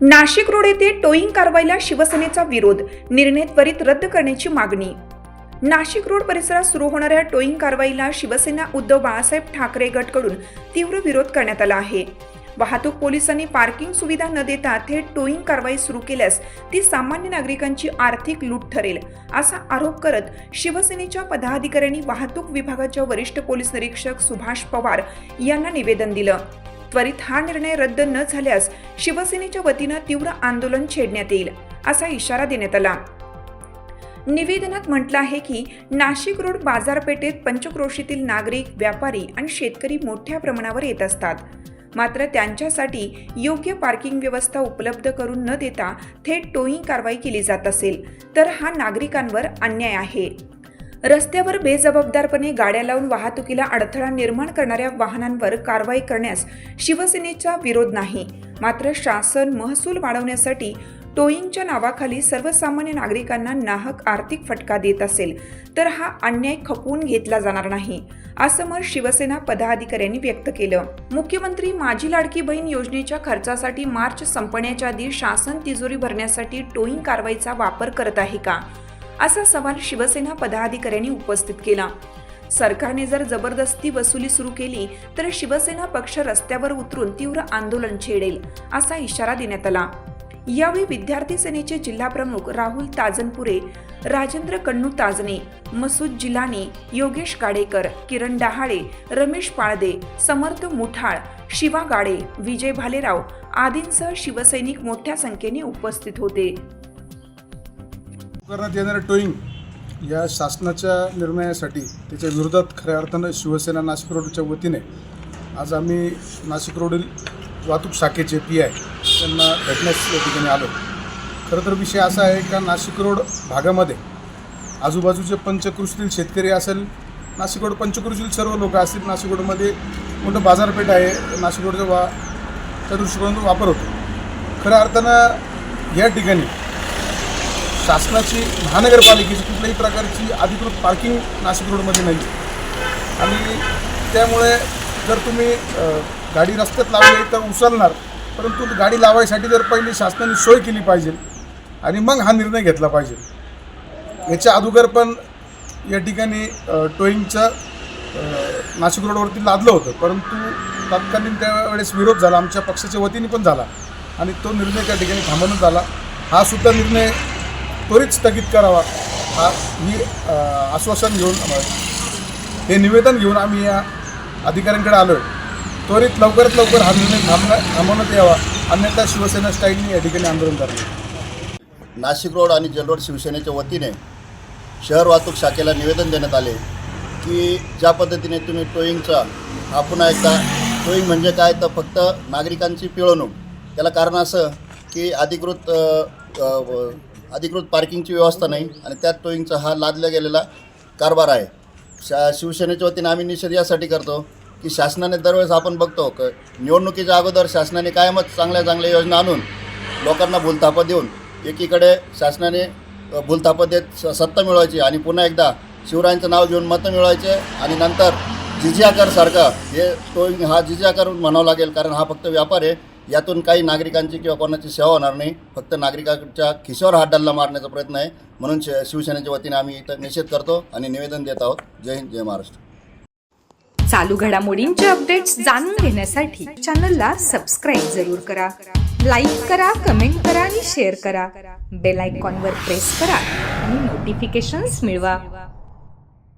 Nashik road येथे towing कारवाईला शिवसेनेचा विरोध. निर्णय त्वरित रद्द करण्याची मागणी. नाशिक रोड परिसरात सुरू होणाऱ्या टोईंग कारवाईला शिवसेना उद्धव बाळासाहेब ठाकरे गटकडून तीव्र विरोध करण्यात आला आहे. वाहतूक पोलिसांनी पार्किंग सुविधा न देता थेट टोईंग कारवाई सुरू केल्यास ती सामान्य नागरिकांची आर्थिक लूट ठरेल असा आरोप करत शिवसेनेच्या पदाधिकाऱ्यांनी वाहतूक विभागाच्या वरिष्ठ पोलीस निरीक्षक सुभाष पवार यांना निवेदन दिलं. त्वरित हा निर्णय रद्द न झाल्यास शिवसेनेच्या वतीनं तीव्र आंदोलन छेडण्यात येईल असा इशारा देण्यात आला. निवेदनात म्हटलं आहे की नाशिक रोड बाजारपेठेत पंचक्रोशीतील नागरिक व्यापारी आणि शेतकरी मोठ्या प्रमाणावर येत असतात. मात्र त्यांच्यासाठी योग्य पार्किंग व्यवस्था उपलब्ध करून न देता थेट टोईंग कारवाई केली जात असेल तर हा नागरिकांवर अन्याय आहे. रस्त्यावर बेजबाबदारपणे गाड्या लावून वाहतुकीला अडथळा निर्माण करणाऱ्या वाहनांवर कारवाई करण्यास शिवसेनेचा विरोध नाही. मात्र शासन महसूल वाढवण्यासाठी टोईंगच्या नावाखाली सर्वसामान्य नागरिकांना नाहक आर्थिक फटका देत असेल तर हा अन्याय खपवून घेतला जाणार नाही असं मत शिवसेना पदाधिकाऱ्यांनी व्यक्त केलं. मुख्यमंत्री माझी लाडकी बहीण योजनेच्या खर्चासाठी मार्च संपण्याच्या आधी शासन तिजोरी भरण्यासाठी टोईंग कारवाईचा वापर करत आहे का? असा सवाल शिवसेना पदाधिकाऱ्यांनी उपस्थित केला. सरकारने जर जबरदस्ती वसुली सुरू केली तर शिवसेना पक्ष रस्त्यावर उतरून तीव्र आंदोलन छेडेल असा इशारा देण्यात आला. यावेळी विद्यार्थी सेनेचे जिल्हा प्रमुख राहुल ताजनपुरे राजेंद्र कण्णू ताजने मसूद जिलानी योगेश गाडेकर किरण डहाळे रमेश पाळदे समर्थ मुठाळ शिवा गाडे विजय भालेराव आदींसह शिवसैनिक मोठ्या संख्येने उपस्थित होते. करण्यात येणारं टोईंग या शासनाच्या निर्णयासाठी त्याच्या विरोधात खऱ्या अर्थानं शिवसेना नाशिक रोडच्या वतीने आज आम्ही नाशिक रोडील वाहतूक शाखेचे पी आय त्यांना भेटण्यास या ठिकाणी आलो. खरं तर विषय असा आहे का नाशिक रोड भागामध्ये आजूबाजूचे पंचकृषीतील शेतकरी असेल नाशिक रोड पंचकृषीतील सर्व लोक असतील नाशिक रोडमध्ये मोठं बाजारपेठ आहे नाशिक रोडचा वा त्या दृष्टिकोनातून वापर होतो. खऱ्या अर्थानं या ठिकाणी शासनाची महानगरपालिकेची कुठल्याही प्रकारची अधिकृत पार्किंग नाशिक रोडमध्ये नाही. आणि त्यामुळे जर तुम्ही गाडी रस्त्यात लावली तर उचलणार परंतु गाडी लावायसाठी जर पहिली शासनाने सोय केली पाहिजे आणि मग हा निर्णय घेतला पाहिजे. याच्या अगोदर पण या ठिकाणी टोईंगचं नाशिक रोडवरती लादलं होतं परंतु तत्कालीन त्यावेळेस विरोध झाला आमच्या पक्षाच्या वतीने पण झाला आणि तो निर्णय त्या ठिकाणी थांबवण्यात आला. हा सुद्धा निर्णय त्वरित स्थगित करावा. हा ही आश्वासन घेऊन हे निवेदन घेऊन आम्ही या अधिकाऱ्यांकडे आलो आहे त्वरित लवकरात लवकर हा निर्णय थांबण्या थांबवण्यात यावा. अन्यथा शिवसेना स्टाईलने या ठिकाणी आंदोलन करणे नाशिक रोड आणि जलरोड शिवसेनेच्या वतीने शहर वाहतूक शाखेला निवेदन देण्यात आले की ज्या पद्धतीने तुम्ही टोईंगचा हा पुन्हा एकदा टोईंग म्हणजे काय? तर फक्त नागरिकांची पिळवणूक. त्याला कारण असं की अधिकृत अधिकृत पार्किंगची व्यवस्था नाही आणि त्यात टोईंगचा हा लादला गेलेला कारभार आहे. शा शिवसेनेच्या वतीने आम्ही निषेध यासाठी करतो की शासनाने दरवेळेस आपण बघतो क निवडणुकीच्या अगोदर शासनाने कायमच चांगल्या चांगल्या योजना आणून लोकांना भूलथापं देऊन एकीकडे शासनाने भूलथापं देत स- सत्ता मिळवायची आणि पुन्हा एकदा शिवरायांचं नाव घेऊन मतं मिळवायचे आणि नंतर जिजिया हे टोईंग हा जिजियाकर म्हणावं लागेल कारण हा फक्त व्यापार आहे. यातून काही नागरिकांची किंवा कोणाची सेवा होणार नाही. फक्त नागरिकांच्या खिशावर हात डल्ला मारण्याचा प्रयत्न आहे. म्हणून शि शिवसेनेच्या वतीने आम्ही इथं निषेध करतो आणि निवेदन देत आहोत. जय हिंद जय महाराष्ट्र. चालू घडामोडींचे अपडेट्स जाणून घेण्यासाठी चॅनलला सबस्क्राईब जरूर करा. लाईक करा कमेंट करा आणि शेअर करा. बेल आयकॉनवर प्रेस करा आणि नोटिफिकेशन्स मिळवा.